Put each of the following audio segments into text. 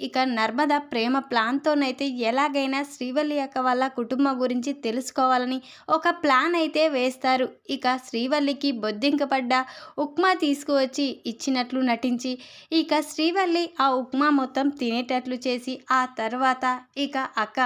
ఇక నర్మద ప్రేమ ప్లాన్తోనైతే ఎలాగైనా శ్రీవల్లి అక్క వాళ్ళ కుటుంబం గురించి తెలుసుకోవాలని ఒక ప్లాన్ అయితే వేస్తారు. ఇక శ్రీవల్లికి బొద్దింకపడ్డ ఉప్మా తీసుకువచ్చి ఇచ్చినట్లు నటించి ఇక శ్రీవల్లి ఆ ఉప్మా మొత్తం తినేటట్లు చేసి ఆ తర్వాత ఇక అక్క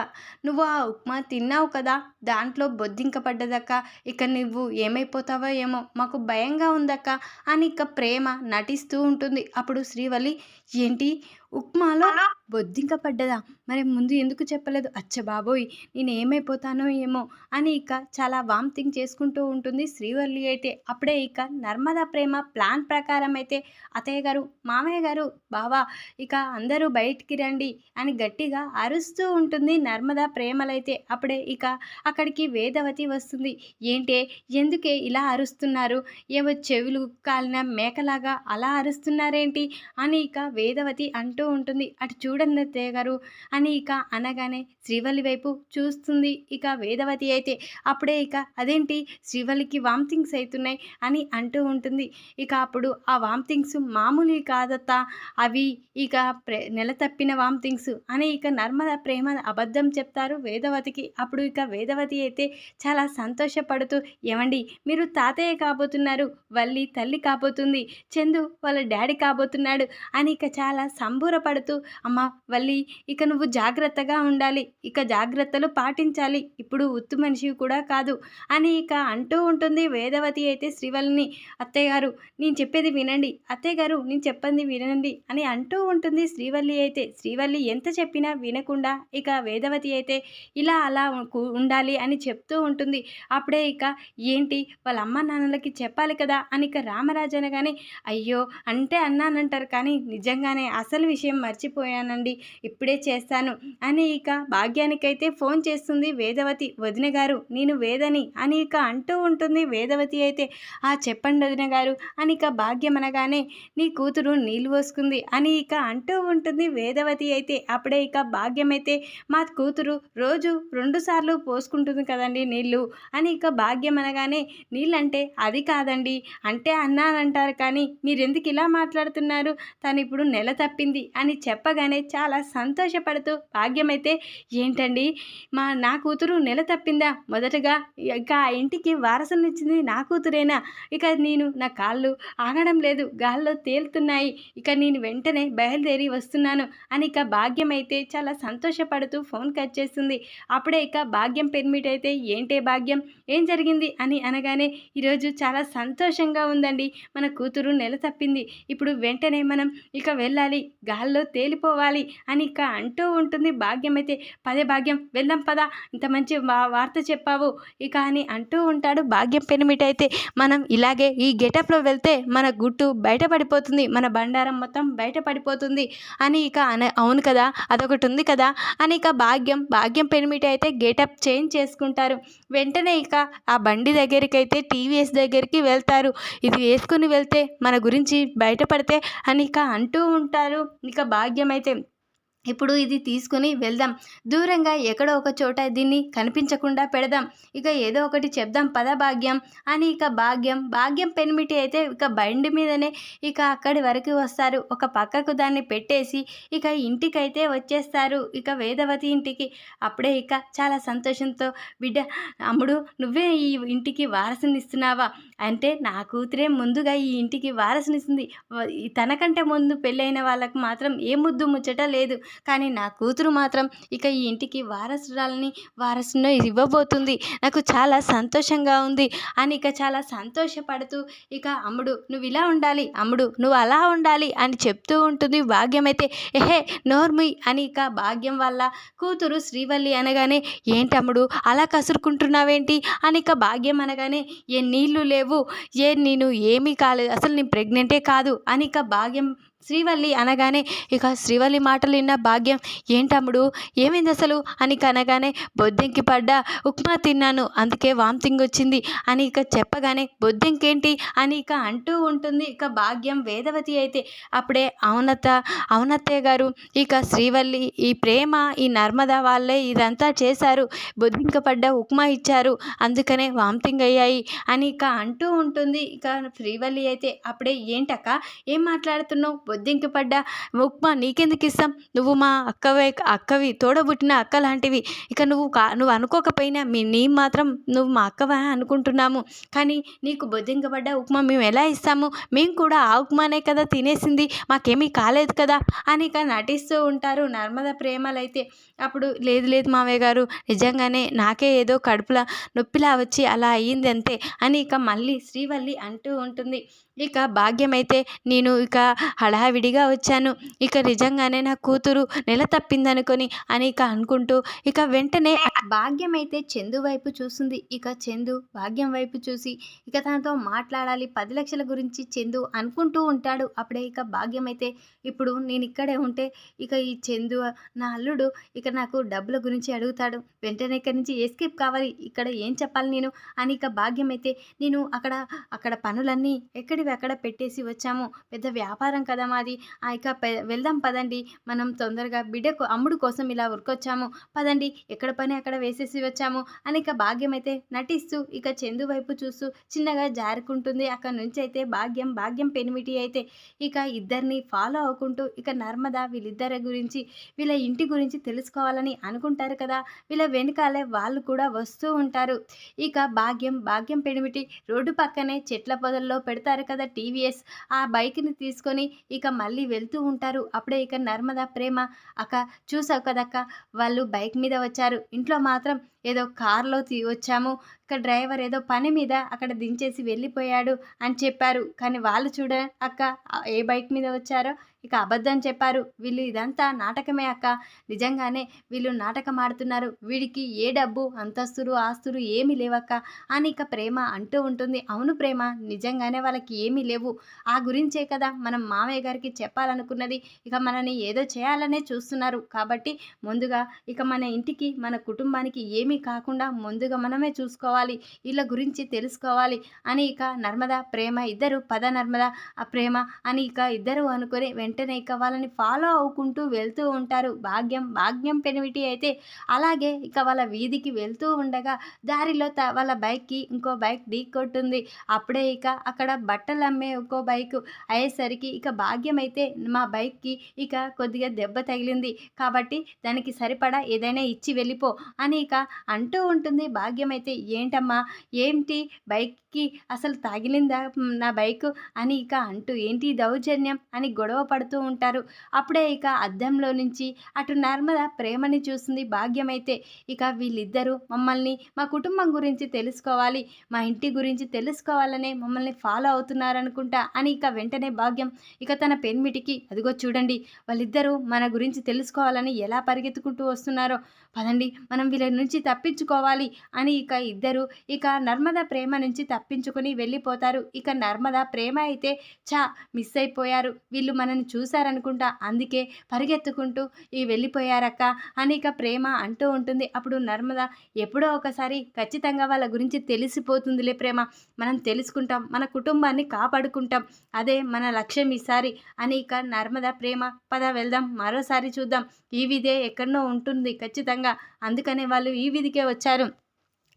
నువ్వు ఆ ఉప్మా తిన్నావు కదా దాంట్లో బొద్దింకపడ్డదక్క ఇక నువ్వు ఏమైపోతావో ఏమో మాకు భయంగా ఉందక్క అని ఇక ప్రేమ నటిస్తూ ఉంటుంది. అప్పుడు శ్రీవల్లి ఏంటి ఉప్మాలో బొద్దింక పడ్డదా? మరి ముందు ఎందుకు చెప్పలేదు? అచ్చ బాబోయ్ నేను ఏమైపోతానో ఏమో అని ఇక చాలా వామిటింగ్ చేసుకుంటూ ఉంటుంది శ్రీవల్లి అయితే. అప్పుడే ఇక నర్మదా ప్రేమ ప్లాన్ ప్రకారం అయితే అతయ్య గారు మామయ్య గారు బావా ఇక అందరూ బయటికి రండి అని గట్టిగా అరుస్తూ ఉంటుంది నర్మదా ప్రేమలైతే. అప్పుడే ఇక అక్కడికి వేదవతి వస్తుంది. ఏంటే ఎందుకే ఇలా అరుస్తున్నారు? ఏవో చెవులు కాలిన మేకలాగా అలా అరుస్తున్నారేంటి? అని ఇక వేదవతి అంటూ ఉంటుంది. అటు చూడండి గారు అని ఇక అనగానే శ్రీవల్లి వైపు చూస్తుంది. ఇక వేదవతి అయితే అప్పుడే ఇక అదేంటి శ్రీవల్లికి వామిటింగ్స్ అవుతున్నాయి అని అంటూ ఉంటుంది. ఇక అప్పుడు ఆ వామిటింగ్స్ మామూలు కాదత్తా. అవి ఇక ప్రే నెల తప్పిన వామిటింగ్స్ అని ఇక నర్మద ప్రేమ అబద్ధం చెప్తారు వేదవతికి. అప్పుడు ఇక వేదవతి అయితే చాలా సంతోషపడుతూ ఏమండి మీరు తాతయ్య కాబోతున్నారు వల్లి తల్లి కాబోతుంది చందు వాళ్ళ డాడీ కాబోతున్నాడు అని ఇక చాలా సంబూరపడుతూ అమ్మ వల్లి ఇక నువ్వు జాగ్రత్తగా ఉండాలి ఇక జాగ్రత్తలు పాటించాలి ఇప్పుడు ఉత్తు మనిషి కూడా కాదు అని ఇక అంటూ ఉంటుంది వేదవతి అయితే శ్రీవల్లిని. అత్తయ్య గారు నేను చెప్పేది వినండి అత్తయ్య గారు నేను చెప్పండి వినండి అని అంటూ ఉంటుంది శ్రీవల్లి అయితే. శ్రీవల్లి ఎంత చెప్పినా వినకుండా ఇక వేదవతి అయితే ఇలా అలా ఉండాలి అని చెప్తూ ఉంటుంది. అప్పుడే ఇక ఏంటి వాళ్ళ అమ్మ నాన్నలకి చెప్పాలి కదా అని ఇక రామరాజు అనగానే అయ్యో అంటే అన్నానంటారు కానీ నిజంగానే అసలు విషయం మర్చిపోయానండి ఇప్పుడే చేస్తాను. అని ఇక భాగ్యానికైతే ఫోన్ చేస్తుంది వేదవతి. వదిన గారు నేను వేదని అని ఇక అంటూ ఉంటుంది వేదవతి అయితే. ఆ చెప్పండి వదిన గారు అని ఇక భాగ్యం అనగానే నీ కూతురు నీళ్ళు పోసుకుంది అని ఇక అంటూ ఉంటుంది వేదవతి అయితే. అప్పుడే ఇక భాగ్యం అయితే మా కూతురు రోజు రెండుసార్లు పోసుకుంటుంది కదండి నీళ్ళు. అని ఇక భాగ్యం అనగానే నీళ్ళంటే అది కాదండి. అంటే అన్నానంటారు కానీ మీరెందుకు ఇలా మాట్లాడుతున్నారు? తను ఇప్పుడు నెల తప్పింది అని చెప్పగానే చాలా సంతోషపడుతూ భాగ్యమైతే ఏంటండి? మా నా కూతురు నెల తప్పిందా? మొదటగా ఇక ఆ ఇంటికి వారసునిచ్చింది నా కూతురేనా? ఇక నేను నా కాళ్ళు ఆగడం లేదు గాల్లో తేలుతున్నాయి. ఇక నేను వెంటనే బయలుదేరి వస్తున్నాను అని ఇక భాగ్యం అయితే చాలా సంతోషపడుతూ ఫోన్ కట్ చేస్తుంది. అప్పుడే ఇక భాగ్యం పెర్మిట్ అయితే ఏంటే భాగ్యం? ఏం జరిగింది? అని అనగానే ఈరోజు చాలా సంతోషంగా ఉందండి. మన కూతురు నెల తప్పింది. ఇప్పుడు వెంటనే మనం ఇక వెళ్ళాలి. గాల్లో తేలిపోవాలి. అని ఇక అంటూ ఉంటుంది. భాగ్యం అయితే పదే భాగ్యం. వెళ్దాం పదా ఇంత మంచి వా- వార్త చెప్పావు. ఇక అని అంటూ ఉంటాడు. భాగ్యం పెనిమిటి అయితే మనం ఇలాగే ఈ గెటప్లో వెళ్తే మన గుట్టు బయటపడిపోతుంది. మన బండారం మొత్తం బయటపడిపోతుంది అని ఇక అన అవును కదా అదొకటి ఉంది కదా అని ఇక భాగ్యం భాగ్యం పెనిమిటి అయితే గెటప్ చేంజ్ చేసుకుంటారు. వెంటనే ఇక ఆ బండి దగ్గరికి అయితే టీవీఎస్ దగ్గరికి వెళ్తారు. ఇది వేసుకుని వెళ్తే మన గురించి బయటపడితే అని ఇక అంటూ ఉంటారు. ఇక భాగ్యం అయితే ఇప్పుడు ఇది తీసుకుని వెళ్దాం. దూరంగా ఎక్కడో ఒక చోట దీన్ని కనిపించకుండా పెడదాం. ఇక ఏదో ఒకటి చెప్దాం పద భాగ్యం అని ఇక భాగ్యం భాగ్యం పెనిమిటి అయితే ఇక బండి మీదనే ఇక అక్కడి వరకు వస్తారు. ఒక పక్కకు దాన్ని పెట్టేసి ఇక ఇంటికైతే వచ్చేస్తారు. ఇక వేదవతి ఇంటికి. అప్పుడే ఇక చాలా సంతోషంతో బిడ్డ అమ్ముడు నువ్వే ఈ ఇంటికి వారసునిస్తున్నావా? అంటే నా కూతురే ముందుగా ఈ ఇంటికి వారసునిస్తుంది. తనకంటే ముందు పెళ్ళైన వాళ్ళకు మాత్రం ఏ ముద్దు ముచ్చట లేదు. కానీ నా కూతురు మాత్రం ఇక ఈ ఇంటికి వారసురాలని వారసును ఇవ్వబోతుంది. నాకు చాలా సంతోషంగా ఉంది. అని ఇక చాలా సంతోషపడుతూ ఇక అమ్ముడు నువ్వు ఇలా ఉండాలి అమ్ముడు నువ్వు అలా ఉండాలి అని చెప్తూ ఉంటుంది భాగ్యం అయితే. ఎహే నోర్మి అని ఇక భాగ్యం వల్ల కూతురు శ్రీవల్లి అనగానే ఏంటి అమ్ముడు అలా కసురుకుంటున్నావేంటి? అని ఇక భాగ్యం అనగానే ఏ నీళ్ళు లేవు ఏ నేను ఏమీ కాలేదు అసలు నేను ప్రెగ్నెంటే కాదు అని ఇక భాగ్యం శ్రీవల్లి అనగానే ఇక శ్రీవల్లి మాటలు విన్న భాగ్యం ఏంటమ్ముడు ఏమైంది అసలు? అని కనగానే బొద్దెంకి పడ్డా ఉప్మా తిన్నాను అందుకే వామిటింగ్ వచ్చింది అని ఇక చెప్పగానే బొద్దెంకేంటి? అని ఇక అంటూ ఉంటుంది ఇక భాగ్యం వేదవతి అయితే. అప్పుడే అవునత్త అవునత్తయ్య గారు ఇక శ్రీవల్లి ఈ ప్రేమ ఈ నర్మద వాళ్ళే ఇదంతా చేశారు. బొద్దింక పడ్డ ఉప్మా ఇచ్చారు అందుకనే వామిటింగ్ అయ్యాయి అని ఇక అంటూ ఉంటుంది ఇక శ్రీవల్లి అయితే. అప్పుడే ఏంటక్క? ఏం మాట్లాడుతున్నావు? బొద్దింక పడ్డ? ఉప్మా నీకెందుకు ఇస్తాం? నువ్వు మా అక్కవే అక్కవి తోడబుట్టిన అక్క లాంటివి. ఇక నువ్వు కా నువ్వు అనుకోకపోయినా మీ నీ మాత్రం నువ్వు మా అక్కవా అనుకుంటున్నాము. కానీ నీకు బొద్దింక పడ్డ ఉప్మా మేము ఎలా ఇస్తాము? మేము కూడా ఆ ఉప్మానే కదా తినేసింది. మాకేమీ కాలేదు కదా? అని ఇక నటిస్తూ ఉంటారు నర్మద ప్రేమలైతే. అప్పుడు లేదు లేదు మావయ్య గారు నిజంగానే నాకే ఏదో కడుపులా నొప్పిలా వచ్చి అలా అయ్యింది అంతే అని ఇక మళ్ళీ శ్రీవల్లి అంటూ ఉంటుంది. ఇక భాగ్యమైతే నేను ఇక హడావిడిగా వచ్చాను. ఇక నిజంగానే నా కూతురు నెల తప్పిందనుకొని అని ఇక అనుకుంటూ ఇక వెంటనే భాగ్యం అయితే చందు వైపు చూస్తుంది. ఇక చందు భాగ్యం వైపు చూసి ఇక తనతో మాట్లాడాలి. పది లక్షల గురించి చందు అనుకుంటూ ఉంటాడు. అప్పుడే ఇక భాగ్యం అయితే ఇప్పుడు నేను ఇక్కడే ఉంటే ఇక ఈ చందు నా అల్లుడు ఇక నాకు డబ్బుల గురించి అడుగుతాడు. వెంటనే ఇక్కడి నుంచి ఎస్కేప్ కావాలి. ఇక్కడ ఏం చెప్పాలి నేను? అని ఇక భాగ్యం అయితే నేను అక్కడ అక్కడ పనులన్నీ ఎక్కడివి? అక్కడ పెట్టేసి వచ్చాము. పెద్ద వ్యాపారం కదా మాది ఆ ఇక పె- వెళ్దాం పదండి. మనం తొందరగా బిడ్డకు అమ్ముడు కోసం ఇలా ఉరికొచ్చాము. పదండి ఎక్కడ పని అక్కడ వేసేసి వచ్చాము. అని ఇక భాగ్యం అయితే నటిస్తూ ఇక చందు వైపు చూస్తూ చిన్నగా జారుకుంటుంది. అక్కడ నుంచి అయితే భాగ్యం భాగ్యం పెనిమిటి అయితే ఇక ఇద్దరిని ఫాలో అవ్వకుంటూ ఇక నర్మద వీళ్ళిద్దరి గురించి వీళ్ళ ఇంటి గురించి తెలుసుకోవాలని అనుకుంటారు కదా. వీళ్ళ వెనకాలే వాళ్ళు కూడా వస్తూ ఉంటారు. ఇక భాగ్యం భాగ్యం పెనిమిటి రోడ్డు పక్కనే చెట్ల పొదల్లో పెడతారు కదా టీవీఎస్. ఆ బైక్ని తీసుకొని ఇక మళ్ళీ వెళ్తూ ఉంటారు. అప్పుడే ఇక నర్మద ప్రేమ అక్క చూసావు కదక్క వాళ్ళు బైక్ మీద వచ్చారు. ఇంట్లో మాత్రం ఏదో కార్లో తీ వచ్చాము. ఇక డ్రైవర్ ఏదో పని మీద అక్కడ దించేసి వెళ్ళిపోయాడు అని చెప్పారు. కానీ వాళ్ళు చూడ అక్క ఏ బైక్ మీద వచ్చారో ఇక అబద్ధం చెప్పారు. వీళ్ళు ఇదంతా నాటకమే అక్క. నిజంగానే వీళ్ళు నాటకం ఆడుతున్నారు వీడికి ఏ డబ్బు అంతస్తులు ఆస్తులు ఏమీ లేవక్క అని ఇక ప్రేమ అంటూ ఉంటుంది. అవును ప్రేమ నిజంగానే వాళ్ళకి ఏమీ లేవు. ఆ గురించే కదా మనం మామయ్య గారికి చెప్పాలనుకున్నది. ఇక మనని ఏదో చేయాలనే చూస్తున్నారు. కాబట్టి ముందుగా ఇక మన ఇంటికి మన కుటుంబానికి ఏమీ కాకుండా ముందుగా మనమే చూసుకోవాలి. వీళ్ళ గురించి తెలుసుకోవాలి అని ఇక నర్మద ప్రేమ ఇద్దరు పద నర్మద ఆ ప్రేమ అని ఇక ఇద్దరు అనుకొని వెంటనే ఇక వాళ్ళని ఫాలో అవుకుంటూ వెళ్తూ ఉంటారు. భాగ్యం భాగ్యం పెనిమిటి అయితే అలాగే ఇక వాళ్ళ వీధికి వెళ్తూ ఉండగా దారిలో త వాళ్ళ బైక్కి ఇంకో బైక్ ఢీ కొట్టుంది. అప్పుడే ఇక అక్కడ బట్టలు అమ్మే ఇంకో బైక్ అయ్యేసరికి ఇక భాగ్యం అయితే మా బైక్కి ఇక కొద్దిగా దెబ్బ తగిలింది. కాబట్టి దానికి సరిపడా ఏదైనా ఇచ్చి వెళ్ళిపో అని ఇక అంటూ ఉంటుంది. భాగ్యం అయితే ఏంటమ్మా ఏంటి బైక్కి అసలు తగిలిందా నా బైక్ అని ఇక అంటూ ఏంటి దౌర్జన్యం అని గొడవ పడుతూ ఉంటారు. అప్పుడే ఇక అద్దంలో నుంచి అటు నర్మద ప్రేమని చూస్తుంది భాగ్యం అయితే ఇక వీళ్ళిద్దరూ మమ్మల్ని మా కుటుంబం గురించి తెలుసుకోవాలి మా ఇంటి గురించి తెలుసుకోవాలనే మమ్మల్ని ఫాలో అవుతున్నారనుకుంటా అని ఇక వెంటనే భాగ్యం ఇక తన పెన్మిటికి అదిగో చూడండి వాళ్ళిద్దరూ మన గురించి తెలుసుకోవాలని ఎలా పరిగెత్తుకుంటూ వస్తున్నారో పదండి మనం వీళ్ళ నుంచి తప్పించుకోవాలి అని ఇక ఇద్దరు ఇక నర్మద ప్రేమ నుంచి తప్పించుకొని వెళ్ళిపోతారు. ఇక నర్మద ప్రేమ అయితే చా మిస్ అయిపోయారు. వీళ్ళు మనని చూశారనుకుంటా అందుకే పరిగెత్తుకుంటూ ఈ వెళ్ళిపోయారక్క అని ఇక ప్రేమ అంటూ ఉంటుంది. అప్పుడు నర్మద ఎప్పుడో ఒకసారి ఖచ్చితంగా వాళ్ళ గురించి తెలిసిపోతుందిలే ప్రేమ. మనం తెలుసుకుంటాం మన కుటుంబాన్ని కాపాడుకుంటాం. అదే మన లక్ష్యం ఈసారి అని ఇక నర్మద ప్రేమ. పద వెళ్దాం మరోసారి చూద్దాం. ఈ విధే ఎక్కడనో ఉంటుంది ఖచ్చితంగా. అందుకనే వాళ్ళు ఈ విధికే వచ్చారు.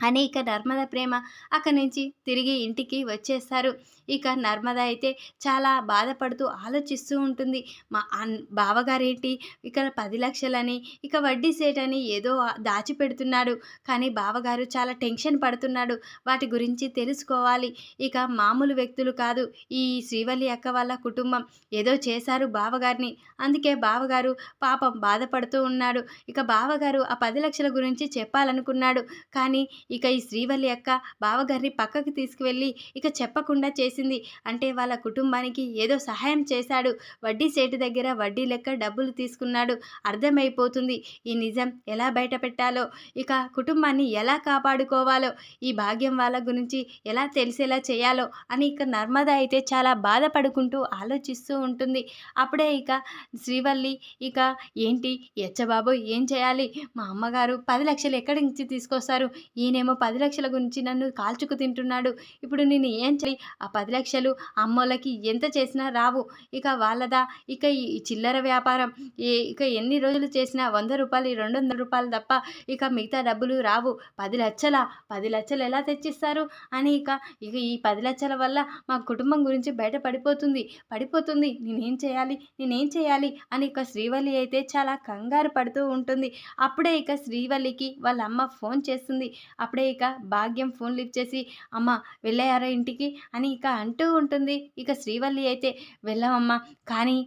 అని ఇక నర్మద ప్రేమ అక్కడి నుంచి తిరిగి ఇంటికి వచ్చేస్తారు. ఇక నర్మద అయితే చాలా బాధపడుతూ ఆలోచిస్తూ ఉంటుంది. మా బావగారేంటి? ఇక పది లక్షలని ఇక వడ్డీ సేటని ఏదో దాచిపెడుతున్నాడు. కానీ బావగారు చాలా టెన్షన్ పడుతున్నాడు. వాటి గురించి తెలుసుకోవాలి. ఇక మామూలు వ్యక్తులు కాదు. ఈ శ్రీవల్లి అక్క వాళ్ళ కుటుంబం. ఏదో చేశారు బావగారిని. అందుకే బావగారు పాపం బాధపడుతూ ఉన్నాడు. ఇక బావగారు ఆ పది లక్షల గురించి చెప్పాలనుకున్నాడు. కానీ ఇక ఈ శ్రీవల్లి అక్క బావగారిని పక్కకి తీసుకువెళ్ళి ఇక చెప్పకుండా చేసింది. అంటే వాళ్ళ కుటుంబానికి ఏదో సహాయం చేశాడు. వడ్డీ సేటు దగ్గర వడ్డీ లెక్క డబ్బులు తీసుకున్నాడు. అర్థమైపోతుంది. ఈ నిజం ఎలా బయట పెట్టాలో ఇక కుటుంబాన్ని ఎలా కాపాడుకోవాలో? ఈ భాగ్యం వాళ్ళ గురించి ఎలా తెలిసేలా చేయాలో? అని ఇక నర్మద అయితే చాలా బాధపడుకుంటూ ఆలోచిస్తూ ఉంటుంది. అప్పుడే ఇక శ్రీవల్లి ఇక ఏంటి? ఎచ్చబాబు ఏం చేయాలి? మా అమ్మగారు పది లక్షలు ఎక్కడి నుంచి తీసుకొస్తారు? ఈయన ఈయనేమో పది లక్షల గురించి నన్ను కాల్చుకు తింటున్నాడు. ఇప్పుడు నేను ఏం చేయి ఆ పది లక్షలు అమ్మోళ్ళకి ఎంత చేసినా రావు. ఇక వాళ్ళదా? ఇక ఈ చిల్లర వ్యాపారం. ఏ ఇక ఎన్ని రోజులు చేసినా వంద రూపాయలు రెండు వందల రూపాయలు తప్ప ఇక మిగతా డబ్బులు రావు. పది లక్షల? పది లక్షలు ఎలా తెచ్చిస్తారు? అని ఇక ఇక ఈ పది లక్షల వల్ల మా కుటుంబం గురించి బయట పడిపోతుంది. పడిపోతుంది. నేనేం చేయాలి? నేనేం చేయాలి? అని ఇక శ్రీవల్లి అయితే చాలా కంగారు పడుతూ ఉంటుంది. అప్పుడే ఇక శ్రీవల్లికి వాళ్ళ అమ్మ ఫోన్ చేస్తుంది. అప్పుడే ఇక భాగ్యం ఫోన్ లిఫ్ట్ చేసి అమ్మ వెళ్ళాయారా ఇంటికి? అని ఇక అంటూ ఉంటుంది. ఇక శ్రీవల్లి అయితే వెళ్ళామమ్మా కానీ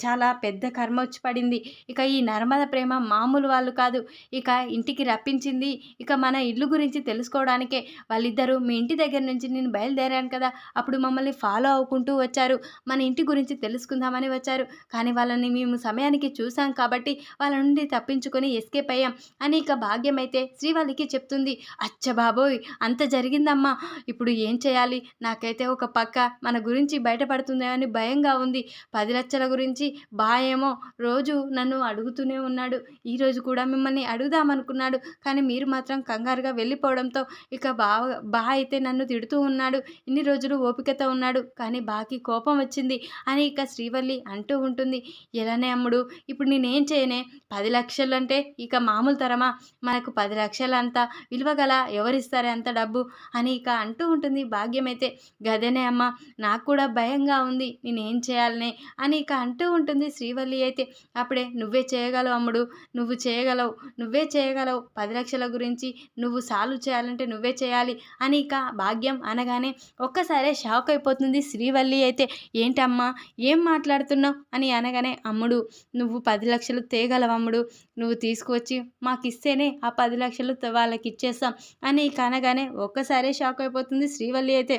చాలా పెద్ద కర్మ వచ్చి పడింది. ఇక ఈ నర్మద ప్రేమ మామూలు వాళ్ళు కాదు. ఇక ఇంటికి రప్పించింది. ఇక మన ఇల్లు గురించి తెలుసుకోవడానికే. వాళ్ళిద్దరూ మీ ఇంటి దగ్గర నుంచి నేను బయలుదేరాను కదా. అప్పుడు మమ్మల్ని ఫాలో అవ్వుకుంటూ వచ్చారు. మన ఇంటి గురించి తెలుసుకుందామని వచ్చారు. కానీ వాళ్ళని మేము సమయానికి చూసాం కాబట్టి వాళ్ళ నుండి తప్పించుకొని ఎస్కేప్ అయ్యాం. అని ఇక భాగ్యం అయితే శ్రీవాళ్ళకి చెప్తుంది. అచ్చ బాబోయ్! అంత జరిగిందమ్మా! ఇప్పుడు ఏం చేయాలి? నాకైతే ఒక పక్క మన గురించి బయటపడుతుందో అని భయంగా ఉంది. పది లక్షల గురించి బాయేమో రోజు నన్ను అడుగుతూనే ఉన్నాడు. ఈరోజు కూడా మిమ్మల్ని అడుగుదామనుకున్నాడు. కానీ మీరు మాత్రం కంగారుగా వెళ్ళిపోవడంతో ఇక బా బా అయితే నన్ను తిడుతూ ఉన్నాడు. ఇన్ని రోజులు ఓపికతో ఉన్నాడు. కానీ బాకి కోపం వచ్చింది అని ఇక శ్రీవల్లి అంటూ ఉంటుంది. ఎలానే అమ్ముడు ఇప్పుడు నేనేం చేయనే? పది లక్షలు అంటే ఇక మామూలు తరమా? మనకు పది లక్షలు అంత విలువ గల ఎవరిస్తారే అంత డబ్బు? అని ఇక అంటూ ఉంటుంది భాగ్యం అయితే గదేనే అమ్మ నాకు కూడా భయంగా ఉంది. నేనేం చేయాలనే? అని ఇక అంటూ ఉంటుంది శ్రీవల్లి అయితే. అప్పుడే నువ్వే చేయగలవు అమ్ముడు నువ్వు చేయగలవు నువ్వే చేయగలవు పది లక్షల గురించి నువ్వు సాల్వ్ చేయాలంటే నువ్వే చేయాలి అని ఇక భాగ్యం అనగానే ఒక్కసారే షాక్ అయిపోతుంది శ్రీవల్లి అయితే. ఏంటమ్మా ఏం మాట్లాడుతున్నావు? అని అనగానే అమ్ముడు నువ్వు పది లక్షలు తేగలవమ్ముడు నువ్వు తీసుకువచ్చి మాకు ఇస్తేనే ఆ పది లక్షలు వాళ్ళకి ఇచ్చేస్తాం అని ఇక అనగానే ఒక్కసారే షాక్ అయిపోతుంది శ్రీవల్లి అయితే.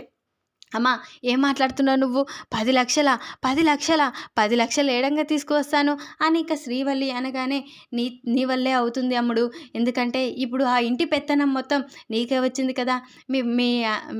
అమ్మా ఏం మాట్లాడుతున్నావు నువ్వు? పది లక్షల? పది లక్షల? పది లక్షలు ఏడంగా తీసుకువస్తాను? అని ఇక శ్రీవల్లి అనగానే నీ నీ వల్లే అవుతుంది అమ్ముడు. ఎందుకంటే ఇప్పుడు ఆ ఇంటి పెత్తనం మొత్తం నీకే వచ్చింది కదా. మీ మీ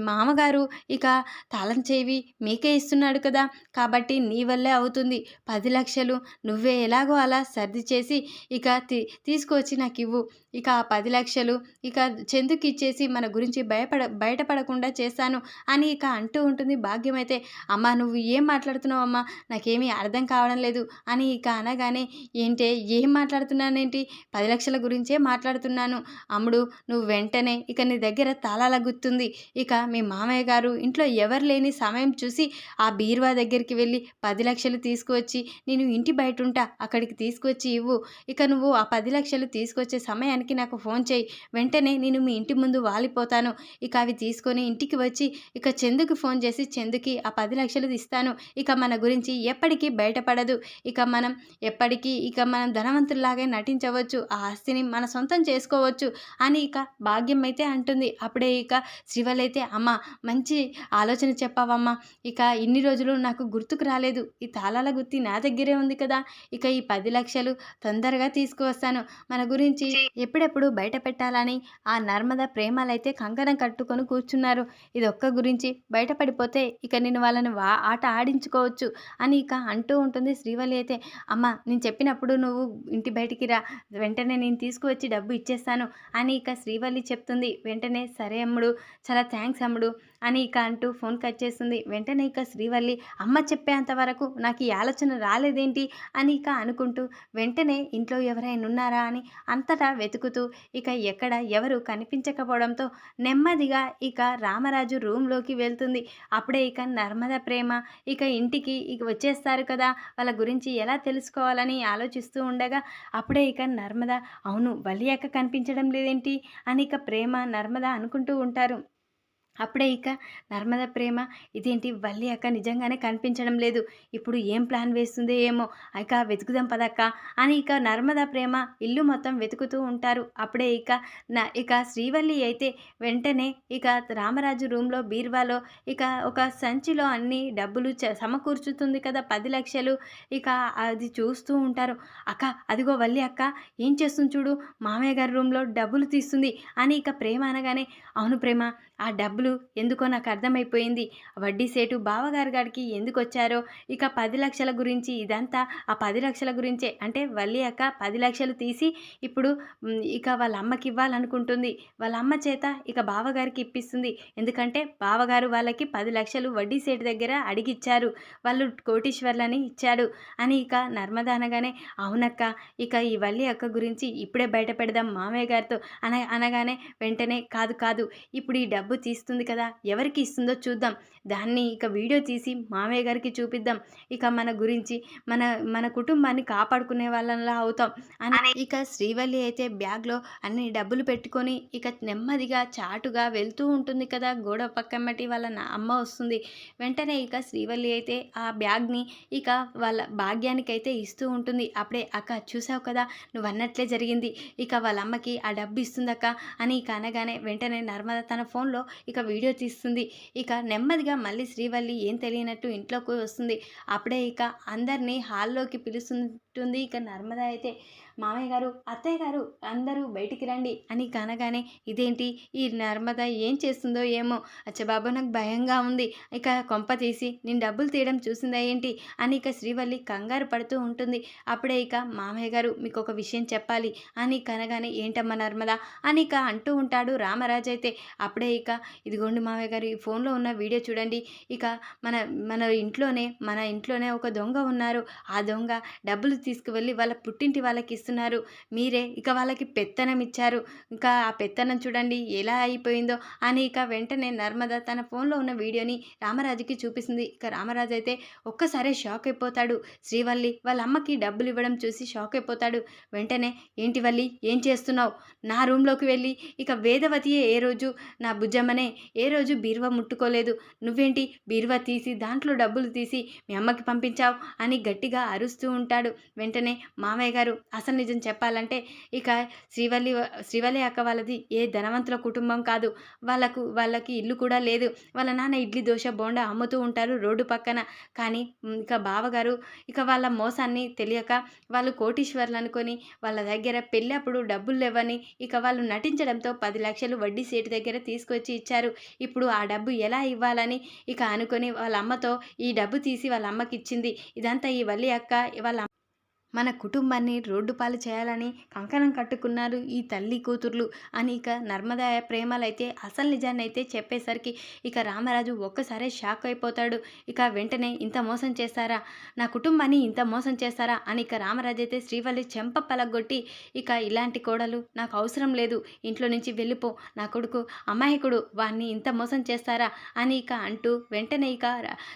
మామగారు ఇక తాళం చేవి మీకే ఇస్తున్నాడు కదా. కాబట్టి నీ వల్లే అవుతుంది. పది లక్షలు నువ్వే ఎలాగో అలా సర్ది చేసి ఇక తీ తీసుకువచ్చి నాకు ఇవ్వు ఇక ఆ పది లక్షలు ఇక చెందుకి ఇచ్చేసి మన గురించి భయపడ బయటపడకుండా చేస్తాను అని ఇక అంటూ ఉంటుంది. భాగ్యం అయితే అమ్మ నువ్వు ఏం మాట్లాడుతున్నావు అమ్మా నాకేమీ అర్థం కావడం లేదు అని ఇక అనగానే ఏంటే ఏం మాట్లాడుతున్నానేంటి? పది లక్షల గురించే మాట్లాడుతున్నాను. అమ్ముడు నువ్వు వెంటనే ఇక నీ దగ్గర తాళాల గుర్తుంది ఇక మీ మామయ్య గారు ఇంట్లో ఎవరు లేని సమయం చూసి ఆ బీరువా దగ్గరికి వెళ్ళి పది లక్షలు తీసుకువచ్చి నేను ఇంటి బయట ఉంటా అక్కడికి తీసుకొచ్చి ఇవ్వు. ఇక నువ్వు ఆ పది లక్షలు తీసుకొచ్చే సమయానికి నాకు ఫోన్ చేయి. వెంటనే నేను మీ ఇంటి ముందు వాలిపోతాను. ఇక అవి తీసుకొని ఇంటికి వచ్చి ఇక చందుకి ఫోన్ చేసి చందుకి ఆ పది లక్షలు ఇస్తాను. ఇక మన గురించి ఎప్పటికీ బయటపడదు. ఇక మనం ఎప్పటికీ ఇక మనం ధనవంతుల్లాగే నటించవచ్చు. ఆ ఆస్తిని మన సొంతం చేసుకోవచ్చు అని ఇక భాగ్యం అయితే అంటుంది. అప్పుడే ఇక శ్రీవల్ అయితే అమ్మ మంచి ఆలోచన చెప్పావమ్మా. ఇక ఇన్ని రోజులు నాకు గుర్తుకు రాలేదు. ఈ తాళాల గుత్తి నా దగ్గరే ఉంది కదా. ఇక ఈ పది లక్షలు తొందరగా తీసుకువస్తాను. మన గురించి ఎప్పుడెప్పుడు బయట పెట్టాలని ఆ నర్మద ప్రేమలైతే కంకణం కట్టుకొని కూర్చున్నారు. ఇది ఒక్క గురించి బయటపడిపోతే ఇక నేను వాళ్ళని వా ఆట ఆడించుకోవచ్చు అని ఇక అంటూ ఉంటుంది శ్రీవల్లి అయితే. అమ్మ నేను చెప్పినప్పుడు నువ్వు ఇంటి బయటికి రా వెంటనే నేను తీసుకువచ్చి డబ్బు ఇచ్చేస్తాను అని ఇక శ్రీవల్లి చెప్తుంది. వెంటనే సరే అమ్ముడు చాలా థ్యాంక్స్ అమ్ముడు. అని ఇక అంటూ ఫోన్ కట్ చేస్తుంది. వెంటనే ఇక శ్రీవల్లి అమ్మ చెప్పేంత వరకు నాకు ఈ ఆలోచన రాలేదేంటి? అని ఇక అనుకుంటూ వెంటనే ఇంట్లో ఎవరైనా ఉన్నారా? అని అంతటా వెతుకుతూ ఇక ఎక్కడ ఎవరు కనిపించకపోవడంతో నెమ్మదిగా ఇక రామరాజు రూమ్లోకి వెళ్తుంది. అప్పుడే ఇక నర్మద ప్రేమ ఇక ఇంటికి ఇక వచ్చేస్తారు కదా వాళ్ళ గురించి ఎలా తెలుసుకోవాలని ఆలోచిస్తూ ఉండగా అప్పుడే ఇక నర్మద అవును వలి కనిపించడం లేదేంటి? అని ఇక ప్రేమ నర్మద అనుకుంటూ ఉంటారు. అప్పుడే ఇక నర్మద ప్రేమ ఇదేంటి వల్లి అక్క నిజంగానే కనిపించడం లేదు. ఇప్పుడు ఏం ప్లాన్ వేస్తుందో ఏమో ఇక వెతుకుదాం పదక్క అని ఇక నర్మద ప్రేమ ఇల్లు మొత్తం వెతుకుతూ ఉంటారు. అప్పుడే ఇక నా ఇక శ్రీవల్లి అయితే వెంటనే ఇక రామరాజు రూమ్లో బీర్వాలో ఇక ఒక సంచిలో అన్ని డబ్బులు చ సమకూర్చుతుంది కదా పది లక్షలు. ఇక అది చూస్తూ ఉంటారు. అక్క అదిగో వల్లి అక్క ఏం చేస్తుంది చూడు? మామయ్య గారి రూమ్లో డబ్బులు తీస్తుంది అని ఇక ప్రేమ అనగానే అవును ప్రేమ ఆ డబ్బులు ఎందుకో నాకు అర్థమైపోయింది. వడ్డీ సేటు బావగారు గారికి ఎందుకు వచ్చారో ఇక పది లక్షల గురించి ఇదంతా ఆ పది లక్షల గురించే. అంటే వల్లి అక్క పది లక్షలు తీసి ఇప్పుడు ఇక వాళ్ళ అమ్మకి ఇవ్వాలనుకుంటుంది. వాళ్ళ అమ్మ చేత ఇక బావగారికి ఇప్పిస్తుంది. ఎందుకంటే బావగారు వాళ్ళకి పది లక్షలు వడ్డీ సేటు దగ్గర అడిగిచ్చారు. వాళ్ళు కోటీశ్వర్లని ఇచ్చాడు అని ఇక నర్మద అనగానే అవునక్క ఇక ఈ వల్లి అక్క గురించి ఇప్పుడే బయట పెడదాం మామయ్య గారితో అన అనగానే వెంటనే కాదు కాదు ఇప్పుడు ఈ డబ్బు తీస్తుంది కదా ఎవరికి ఇస్తుందో చూద్దాం. దాన్ని ఇక వీడియో తీసి మామయ్య గారికి చూపిద్దాం. ఇక మన గురించి మన మన కుటుంబాన్ని కాపాడుకునే వాళ్ళలా అవుతాం. అని ఇక శ్రీవల్లి అయితే బ్యాగ్లో అన్ని డబ్బులు పెట్టుకొని ఇక నెమ్మదిగా చాటుగా వెళ్తూ ఉంటుంది కదా గోడ పక్కమ్మటి వాళ్ళ నా అమ్మ వస్తుంది. వెంటనే ఇక శ్రీవల్లి అయితే ఆ బ్యాగ్ని ఇక వాళ్ళ భాగ్యానికి అయితే ఇస్తూ ఉంటుంది. అప్పుడే అక్క చూసావు కదా నువ్వు అన్నట్లే జరిగింది. ఇక వాళ్ళ అమ్మకి ఆ డబ్బు ఇస్తుందక్క అని ఇక అనగానే వెంటనే నర్మద తన ఫోన్లో ఇక వీడియో తీస్తుంది. ఇక నెమ్మదిగా మళ్ళీ శ్రీవల్లి ఏం తెలియనట్టు ఇంట్లోకి వస్తుంది. అప్పుడే ఇక అందరినీ హాల్లోకి పిలుస్తుంది ఉంటుంది ఇక నర్మద అయితే మామయ్య గారు అత్తయ్య గారు అందరూ బయటికి రండి అని కనగానే ఇదేంటి? ఈ నర్మద ఏం చేస్తుందో ఏమో? అచ్చబాబు నాకు భయంగా ఉంది. ఇక కొంప తీసి నేను డబ్బులు తీయడం చూసిందా ఏంటి? అని ఇక శ్రీవల్లి కంగారు పడుతూ ఉంటుంది. అప్పుడే ఇక మామయ్య గారు మీకు ఒక విషయం చెప్పాలి అని కనగానే ఏంటమ్మా నర్మద? అని ఇక అంటూ ఉంటాడు రామరాజు అయితే. అప్పుడే ఇక ఇదిగోండి మామయ్య గారు ఈ ఫోన్లో ఉన్న వీడియో చూడండి. ఇక మన మన ఇంట్లోనే మన ఇంట్లోనే ఒక దొంగ ఉన్నారు. ఆ దొంగ డబ్బులు తీసుకువెళ్ళి వాళ్ళ పుట్టింటి వాళ్ళకి ఇస్తున్నారు. మీరే ఇక వాళ్ళకి పెత్తనం ఇచ్చారు. ఇంకా ఆ పెత్తనం చూడండి ఎలా అయిపోయిందో అని ఇక వెంటనే నర్మద తన ఫోన్లో ఉన్న వీడియోని రామరాజుకి చూపిస్తుంది. ఇక రామరాజు అయితే ఒక్కసారే షాక్ అయిపోతాడు. శ్రీవల్లి వాళ్ళ అమ్మకి డబ్బులు ఇవ్వడం చూసి షాక్ అయిపోతాడు. వెంటనే ఏంటి వల్లి ఏం చేస్తున్నావు? నా రూమ్లోకి వెళ్ళి ఇక వేదవతియే ఏ రోజు? నా భుజమనే ఏ రోజు బీరువా ముట్టుకోలేదు. నువ్వేంటి బీరువా తీసి దాంట్లో డబ్బులు తీసి మీ అమ్మకి పంపించావు? అని గట్టిగా అరుస్తూ ఉంటాడు. వెంటనే మామయ్య గారు అసలు నిజం చెప్పాలంటే ఇక శ్రీవల్లి శ్రీవల్లి అక్క వాళ్ళది ఏ ధనవంతుల కుటుంబం కాదు. వాళ్ళకు వాళ్ళకి ఇల్లు కూడా లేదు. వాళ్ళ నాన్న ఇడ్లీ దోశ బోండా అమ్ముతూ ఉంటారు రోడ్డు పక్కన. కానీ ఇక బావగారు ఇక వాళ్ళ మోసాన్ని తెలియక వాళ్ళు కోటీశ్వర్లు అనుకొని వాళ్ళ దగ్గర పెళ్ళప్పుడు డబ్బులు లేవని ఇక వాళ్ళు నటించడంతో పది లక్షలు వడ్డీ సేటు దగ్గర తీసుకొచ్చి ఇచ్చారు. ఇప్పుడు ఆ డబ్బు ఎలా ఇవ్వాలని ఇక అనుకొని వాళ్ళ అమ్మతో ఈ డబ్బు తీసి వాళ్ళ అమ్మకి ఇచ్చింది. ఇదంతా ఈ వల్లి అక్క వాళ్ళ మన కుటుంబాన్ని రోడ్డు పాలు చేయాలని కంకణం కట్టుకున్నారు ఈ తల్లి కూతుర్లు. అని ఇక నర్మదా ప్రేమలైతే అసలు నిజాన్ని అయితే చెప్పేసరికి ఇక రామరాజు ఒక్కసారే షాక్ అయిపోతాడు. ఇక వెంటనే ఇంత మోసం చేస్తారా? నా కుటుంబాన్ని ఇంత మోసం చేస్తారా? అని ఇక రామరాజు అయితే శ్రీవల్లి చెంప పలగొట్టి ఇక ఇలాంటి కోడలు నాకు అవసరం లేదు. ఇంట్లో నుంచి వెళ్ళిపో. నా కొడుకు అమాయకుడు. వాణ్ణి ఇంత మోసం చేస్తారా? అని ఇక అంటూ వెంటనే ఇక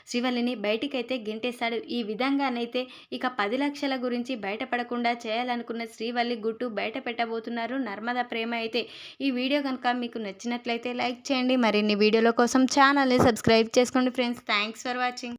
శ్రీవల్లిని బయటికైతే గెంటేశాడు. ఈ విధంగానైతే ఇక పది లక్షల గురించి బయటపడకుండా చేయాలనుకున్న శ్రీవల్లి గుట్టు బయట పెట్టబోతున్నారు. నర్మదా ప్రేమ అయితే ఈ వీడియో కనుక మీకు నచ్చినట్లయితే లైక్ చేయండి. మరిన్ని వీడియోల కోసం ఛానల్ని సబ్స్క్రైబ్ చేసుకోండి ఫ్రెండ్స్. Thanks for watching.